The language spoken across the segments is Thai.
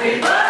วัน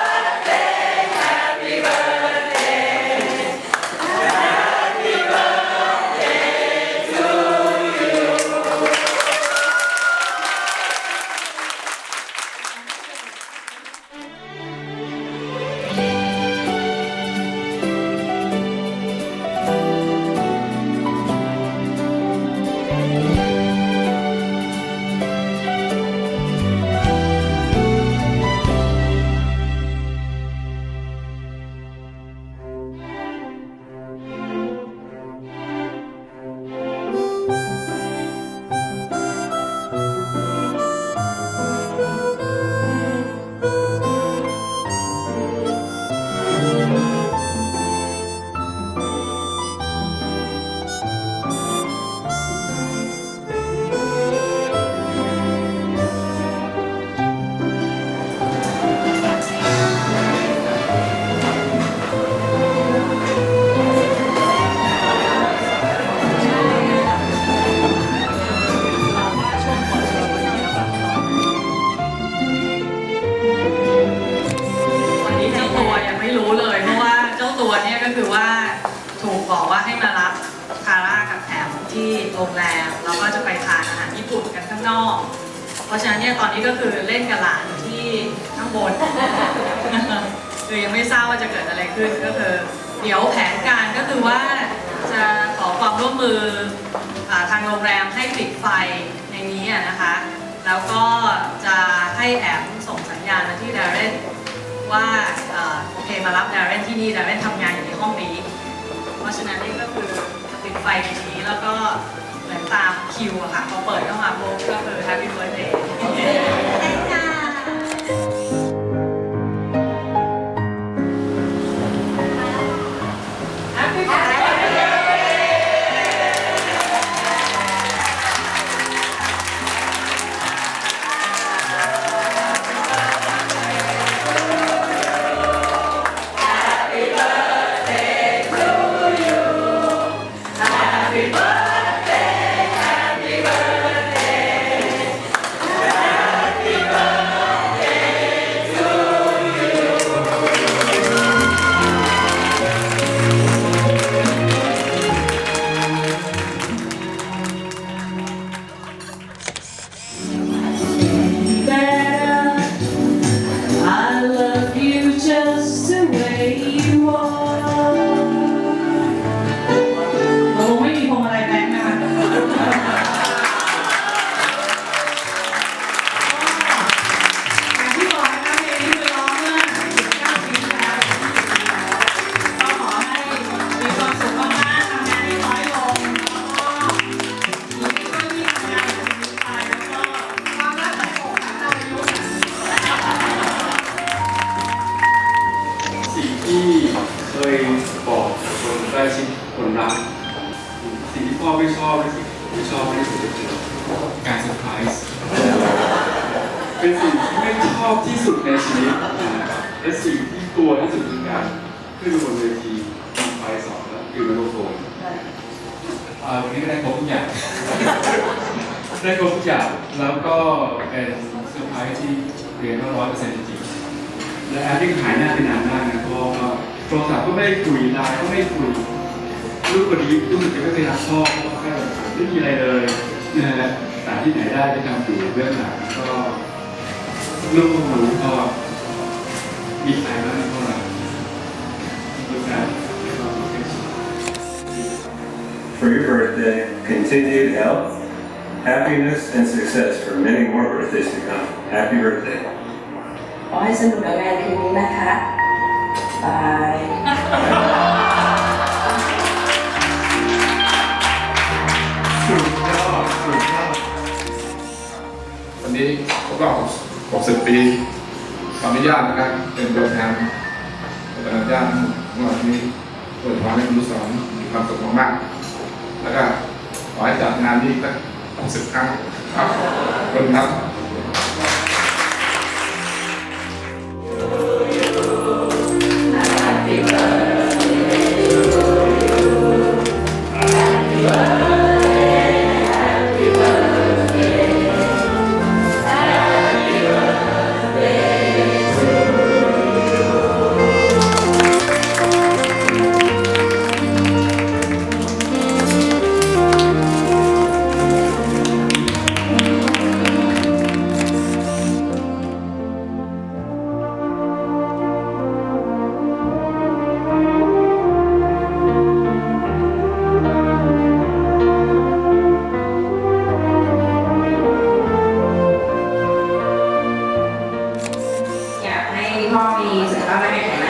คือว่าถูกบอกว่าให้มารับคาร่ากับแอมที่โรงแรมแล้วก็จะไปทานอาหารญี่ปุ่นกันข้างนอก เพราะฉะนั้นเนี่ยตอนนี้ก็คือเล่นกับหลานที่ข้างบนคือยังไม่ทราบว่าจะเกิดอะไรขึ้นก็คือเดี๋ยวแผนการก็คือว่าจะขอความร่วมมืออทางโรงแรมให้ปิดไฟในนี้นะคะ แล้วก็จะให้แอมส่งสัญญาณมาที่ดาร์เรนว่าอโอเคมารับดาร์เรนที่นี่ดาร์เรนทำงานอยู่ใน ห้องนี้ เพราะฉะนั้นนี่ก็คือปิดไฟในนี้แล้วก็เหมือนตามคิวอะค่ะพอเปิดเข้ามาปุ๊บก็คือ Happy Birthday ชอบที่สุดก็คือการเซอร์ไพรส์เป็นสิ่งที่ไม่ชอบที่สุดในชีวิตนะครับและสิ่งที่กลัวที่สุดคือการขึ้นบนเวทีมีไฟสองแล้วอยู่ในโลโก้อ่าวันนี้ก็ได้ครบทุกอย่าง ได้ครบทุกอย่าง แล้วก็เป็นเซอร์ไพรส์ที่เรียนว่าร้อยเปอร์เซ็นต์จริงๆและแอปที่หายหน้าไปนานมากนะเพราะว่าโทรศัพท์ก็ไม่ได้คุยไลน์ก็ไม่คุยลูกคนนี้รู้สึกจะไม่เคยรักพ่อ ไม่มีอะไรเลยนะฮะแต่ที่ไหนได้ที่ทำอยู่เรื่องหลังก็ลูกก็รู้ก็มีใจมากในพวกเราลูกนะก็เป็น for your birthday, continued health, happiness, and success for many more birthdays to come. Happy birthday. ขอให้สนุกกับงานคืนนี้นะคะ บาย นี้ครบรอบ60 ปีขออนุญาตนะครับเป็นตัวแทนเป็นญาติเมื่อวันนี้เปิดความให้คุณลูกสอนมีความสุขมากๆแล้วก็ขอให้จัดงานนี้สัก60 ครั้งครับขอบคุณครับ มีสุขภาพร่าแข็งแรง